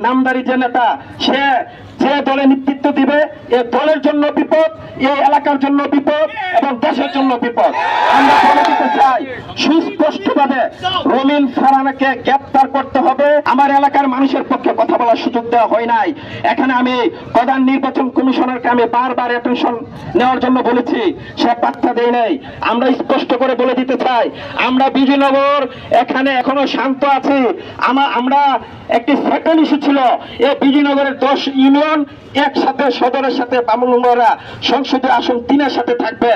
নামদারি যে নেতা সে যে দলে নেতৃত্ব দিবে, এ দলের জন্য বিপদ এই এলাকার জন্য বিপদ এবং দেশের জন্য বিপদ। আমরা বলে দিতে চাই, সুস্পষ্টভাবে রমিন ফারানাকে গ্রেপ্তার করতে হবে। আমার এলাকার মানুষের পক্ষে কথা বলার সুযোগ দেওয়া হয় নাই। এখানে আমি প্রধান নির্বাচন কমিশনারকে আমি বারবার অ্যাটেনশন নেওয়ার জন্য বলেছি, সে পাত্তা দেয় নাই। আমরা স্পষ্ট করে বলে দিতে চাই, আমরা বিজয়নগর এখানে এখনও শান্ত আছি। আমরা একটি সেকেন্ড ইস্যু ছিল এই বিজয়নগরের দশ ইউনিয়ন একসাথে সদরের সাথে বামুনরা সংসদীয় আসন, তিনের সাথে থাকবে।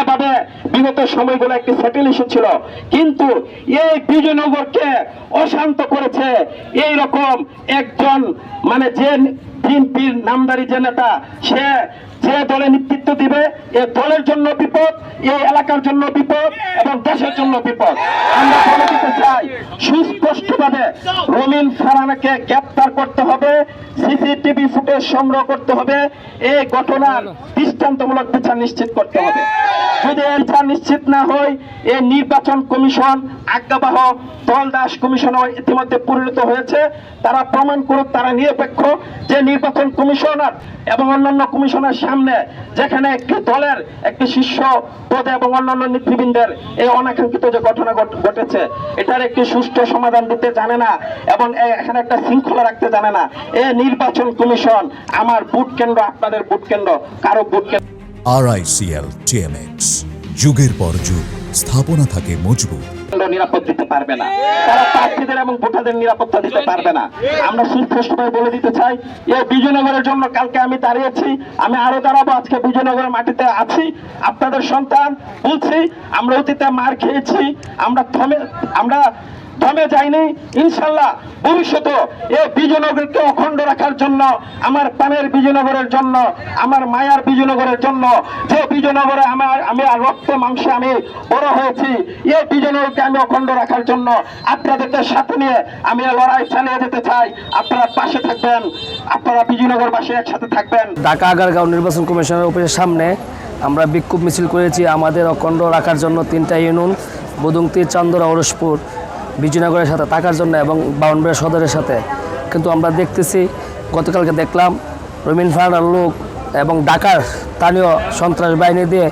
এভাবে বিগত সময়গুলো একটি সেটেল ইস্যু ছিল। কিন্তু এই বিজয়নগরকে অশান্ত করেছে। এই রকম একজন মানে যে বিএনপির নামদারি যে নেতা, সে যে দলে নেতৃত্ব দিবে, এ দলের জন্য বিপদ, এই এলাকার জন্য বিপদ এবং দেশের জন্য বিপদ। আমরা বলে দিতে চাই, সুস্পষ্টভাবে রমিন ফারানাকে গ্রেপ্তার করতে হবে, সিসিটিভি ফুটেজ সংগ্রহ করতে হবে। এই ঘটনার দৃষ্টান্তমূলক বিচার নিশ্চিত করতে হবে। যদি এই বিচার নিশ্চিত না হয়, এই নির্বাচন কমিশন, আজ্ঞাবাহ দল দাস কমিশনও ইতিমধ্যে পরিণত হয়েছে। তারা প্রমাণ করুক, তারা নিরপেক্ষ যে নির্বাচন কমিশনার এবং অন্যান্য কমিশনের সামনে যেখানে একটি দলের একটি শীর্ষ পদে এবং অন্যান্য নেতৃবৃন্দের এই অনাকাঙ্ক্ষিত যে ঘটনা ঘটেছে, এটার একটি সুষ্ঠু সমাধান দিতে জানে না এবং এখানে একটা শৃঙ্খলা রাখতে জানে না। এই নির্বাচন কমিশন আমার ভোট কেন্দ্র আপনাদের ভোট কেন্দ্র কারও ভোট কেন্দ্র। আরআইসিএল টিএমএক্স যুগের পর যুগ স্থাপনা থাকে মজবুত। নিরাপদ দিতে পারবে না। তারা প্রার্থীদের এবং ভোটারদের নিরাপত্তা দিতে পারবে না। আমরা সুস্পষ্টভাবে বলে দিতে চাই এই বিজয়নগরের জন্য কালকে আমি দাঁড়িয়েছি আমি আরও দাঁড়াবো আজকে বিজয়নগরের মাটিতে আছি। আপনাদের সন্তান বলছি আমরা অতীতে মার খেয়েছি আমরা থমে আমরা থমে যায়নি ইনশাল্লাহ ভবিষ্যতে এই বিজয়নগরকে অখণ্ড রাখার জন্য, আমার প্রাণের বিজয়নগরের জন্য, আমার মায়ার বিজয়নগরের জন্য, যে বিজয়নগরে আমার, আমি আর রক্ত মাংসে আমি বড় হয়েছি, এই বিজয়নগরকে আমি অখণ্ড রাখার জন্য আপনাদেরকে সাথে নিয়ে আমি লড়াই চালিয়ে যেতে চাই। আপনারা পাশে থাকবেন, আপনারা বিজয়নগর পাশে একসাথে থাকবেন। ঢাকা আগারগাঁও নির্বাচন কমিশনের অফিসের সামনে আমরা বিক্ষোভ মিছিল করেছি, আমাদের অখণ্ড রাখার জন্য তিনটা ইউনিয়ন বদুংতি চান্দরা, ওরসপুর। বিজয়নগরের সাথে থাকার জন্য এবং বাউন্ডারি সদরের সাথে। কিন্তু আমরা দেখতেছি গতকালকে দেখলাম রমিন ফার্নার লোক এবং ডাকার স্থানীয় সন্ত্রাস বাহিনী দিয়ে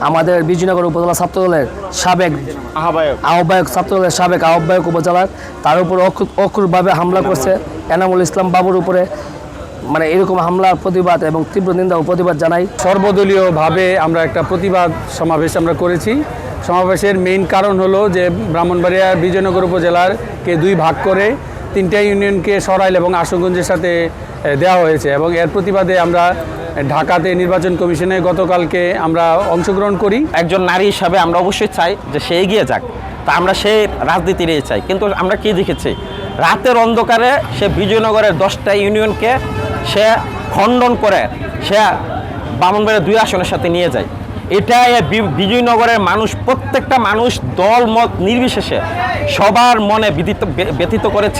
আমাদের বিজয়নগর উপজেলা ছাত্রদলের সাবেক আহ্বায়ক। আহ্বায়ক ছাত্রদলের সাবেক আহ্বায়ক উপজেলার তার উপর অক্ষু- অক্ষুরভাবে হামলা করছে এনামুল ইসলাম বাবুর উপরে। মানে এরকম হামলার প্রতিবাদ এবং তীব্র নিন্দা ও প্রতিবাদ জানাই। সর্বদলীয়ভাবে আমরা একটা প্রতিবাদ সমাবেশ আমরা করেছি। সমাবেশের মেইন কারণ হলো যে ব্রাহ্মণবাড়িয়া বিজয়নগর উপজেলার কে দুই ভাগ করে তিনটা ইউনিয়নকে সরাইল এবং আশুগঞ্জের সাথে দেওয়া হয়েছে এবং এর প্রতিবাদে আমরা ঢাকাতে নির্বাচন কমিশনে গতকালকে আমরা অংশগ্রহণ করি। একজন নারী হিসাবে আমরা অবশ্যই চাই যে সে এগিয়ে যাক। তা আমরা সেই রাজনীতিরই চাই। কিন্তু আমরা কি দেখেছি? রাতের অন্ধকারে সে বিজয়নগরের দশটা ইউনিয়নকে সে খণ্ডন করে সে বামনবাড়ির দুই আসনের সাথে নিয়ে যায়। এটা বিজয়নগরের মানুষ, প্রত্যেকটা মানুষ দল মত নির্বিশেষে সবার মনে ব্যতীত করেছে।